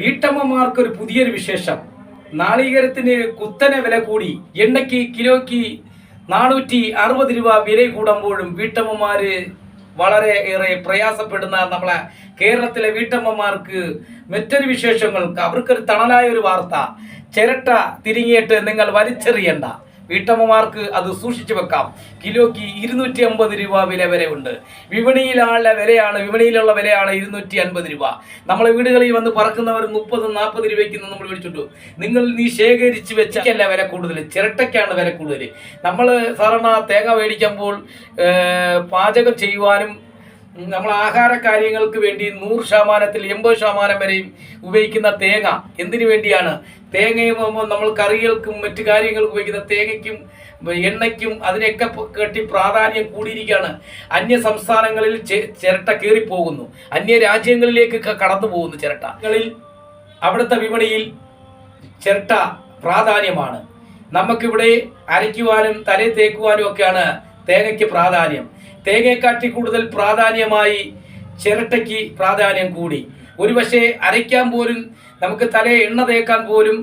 വീട്ടമ്മമാർക്കൊരു പുതിയൊരു വിശേഷം. നാളികേരത്തിന് കുത്തനെ വില കൂടി. എണ്ണയ്ക്ക് കിലോയ്ക്ക് നാനൂറ്റി അറുപത് രൂപ വില കൂടുമ്പോഴും വീട്ടമ്മമാര് വളരെ ഏറെ പ്രയാസപ്പെടുന്ന നമ്മളെ കേരളത്തിലെ വീട്ടമ്മമാർക്ക് മറ്റൊരു വിശേഷങ്ങൾക്ക് അവർക്കൊരു തണലായ ഒരു വാർത്ത. ചിരട്ട തിരിങ്ങിയിട്ട് നിങ്ങൾ വലിച്ചെറിയണ്ട. വീട്ടമ്മമാർക്ക് അത് സൂക്ഷിച്ചു വെക്കാം. കിലോയ്ക്ക് ഇരുന്നൂറ്റി അമ്പത് രൂപ വില വരെ ഉണ്ട്. വിപണിയിലുള്ള വിലയാണ് വിപണിയിലുള്ള വിലയാണ് ഇരുന്നൂറ്റി അൻപത് രൂപ. നമ്മളെ വീടുകളിൽ വന്ന് പറക്കുന്നവർ മുപ്പത് നാൽപ്പത് രൂപയ്ക്ക് നമ്മൾ മേടിച്ചിട്ടു. നിങ്ങൾ നീ ശേഖരിച്ച് വെച്ചല്ല വില കൂടുതൽ ചിരട്ടയ്ക്കാണ് വില കൂടുതൽ നമ്മൾ സാധാരണ തേങ്ങ മേടിക്കുമ്പോൾ പാചകം ചെയ്യുവാനും നമ്മൾ ആഹാര കാര്യങ്ങൾക്ക് വേണ്ടി നൂറ് ശതമാനത്തിൽ എൺപത് ശതമാനം വരെയും ഉപയോഗിക്കുന്ന തേങ്ങ എന്തിനു വേണ്ടിയാണ്? തേങ്ങയും നമ്മൾ കറികൾക്കും മറ്റു കാര്യങ്ങൾക്കും ഉപയോഗിക്കുന്ന തേങ്ങയ്ക്കും എണ്ണയ്ക്കും അതിനെയൊക്കെ പ- കെട്ടി പ്രാധാന്യം കൂടിയിരിക്കുകയാണ്. അന്യ സംസ്ഥാനങ്ങളിൽ ചിരട്ട കീറിപ്പോകുന്നു. അന്യ രാജ്യങ്ങളിലേക്ക് കടന്നു പോകുന്നു ചിരട്ട. ങ്ങളിൽ അവിടുത്തെ വിപണിയിൽ ചിരട്ട പ്രാധാന്യമാണ്. നമുക്കിവിടെ അരയ്ക്കുവാനും തലയിൽ തേക്കുവാനും ഒക്കെയാണ് തേങ്ങയ്ക്ക് പ്രാധാന്യം. തേങ്ങയെക്കാട്ടി കൂടുതൽ പ്രാധാന്യമായി ചിരട്ടയ്ക്ക് പ്രാധാന്യം കൂടി. ഒരുപക്ഷെ അരയ്ക്കാൻ പോലും നമുക്ക് തലയെ എണ്ണ തേക്കാൻ പോലും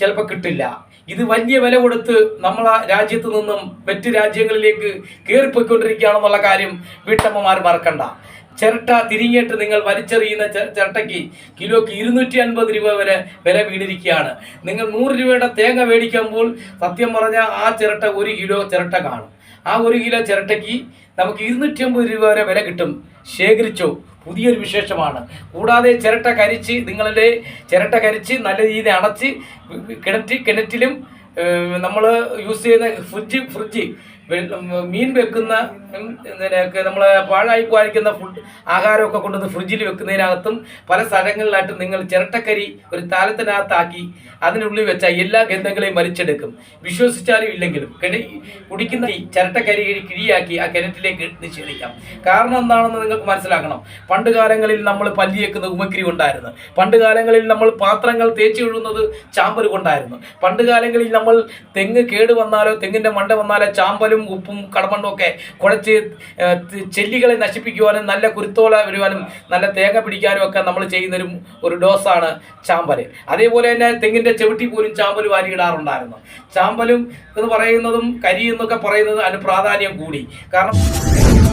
ചിലപ്പോൾ കിട്ടില്ല. ഇത് വലിയ വില കൊടുത്ത് നമ്മളെ രാജ്യത്ത് നിന്നും മറ്റ് രാജ്യങ്ങളിലേക്ക് കയറിപ്പോയിക്കൊണ്ടിരിക്കുകയാണെന്നുള്ള കാര്യം വീട്ടമ്മമാർ മറക്കണ്ട. ചിരട്ട തിരിഞ്ഞിട്ട് നിങ്ങൾ വലിച്ചെറിയുന്ന ചിരട്ടയ്ക്ക് കിലോയ്ക്ക് ഇരുന്നൂറ്റി അൻപത് രൂപ വരെ വില വീണിരിക്കുകയാണ്. നിങ്ങൾ നൂറ് രൂപയുടെ തേങ്ങ മേടിക്കുമ്പോൾ സത്യം പറഞ്ഞാൽ ആ ചിരട്ട ഒരു കിലോ ചിരട്ട കാണും. ആ ഒരു കിലോ ചിരട്ടയ്ക്ക് നമുക്ക് ഇരുന്നൂറ്റി അമ്പത് രൂപ വരെ വില കിട്ടും. ശേഖരിച്ചോ? പുതിയൊരു വിശേഷമാണ്. കൂടാതെ ചിരട്ട കരിച്ച് നിങ്ങളുടെ ചിരട്ട കരിച്ച് നല്ല രീതിയിൽ അടച്ച് കിണറ്റ് കിണറ്റിലും നമ്മൾ യൂസ് ചെയ്യുന്ന ഫ്രിഡ്ജ് ഫ്രിഡ്ജ് മീൻ വെക്കുന്ന ഇതിനൊക്കെ നമ്മൾ പാഴായി പോയിരിക്കുന്ന ഫുഡ് ആഹാരമൊക്കെ കൊണ്ടുവന്ന് ഫ്രിഡ്ജിൽ വെക്കുന്നതിനകത്തും പല സ്ഥലങ്ങളിലായിട്ട് നിങ്ങൾ ചിരട്ടക്കരി ഒരു താലത്തിനകത്താക്കി അതിനുള്ളിൽ വെച്ചാൽ എല്ലാ ഗന്ധങ്ങളെയും വലിച്ചെടുക്കും. വിശ്വസിച്ചാലും ഇല്ലെങ്കിലും കിണി കുടിക്കുന്ന ഈ ചിരട്ടക്കരി കിഴിയാക്കി ആ കിണറ്റിലേക്ക് നിഷേധിക്കാം കാരണം എന്താണെന്ന് നിങ്ങൾക്ക് മനസ്സിലാക്കണം. പണ്ട് കാലങ്ങളിൽ നമ്മൾ പല്ലി വെക്കുന്ന ഉമക്കിരി കൊണ്ടായിരുന്നു. പണ്ട് കാലങ്ങളിൽ നമ്മൾ പാത്രങ്ങൾ തേച്ച് കഴുകുന്നത് ചാമ്പൽ കൊണ്ടായിരുന്നു. പണ്ട് കാലങ്ങളിൽ നമ്മൾ തെങ്ങ് കേട് വന്നാലോ തെങ്ങിന്റെ മണ്ട വന്നാലോ ചാമ്പലും ഉപ്പും കടമണ്ണും ഒക്കെ കുഴച്ച് ചെല്ലികളെ നശിപ്പിക്കുവാനും നല്ല കുരുത്തോല വരുവാനും നല്ല തേങ്ങ പിടിക്കാനും ഒക്കെ നമ്മൾ ചെയ്യുന്നൊരു ഒരു ഡോസാണ് ചാമ്പൽ അതേപോലെ തന്നെ തെങ്ങിന്റെ ചവിട്ടി പോലും ചാമ്പൽ വാരിയിടാറുണ്ടായിരുന്നു ചാമ്പലും എന്ന് പറയുന്നതും കരി എന്നൊക്കെ പറയുന്നത് അതിന് പ്രാധാന്യം കൂടി. കാരണം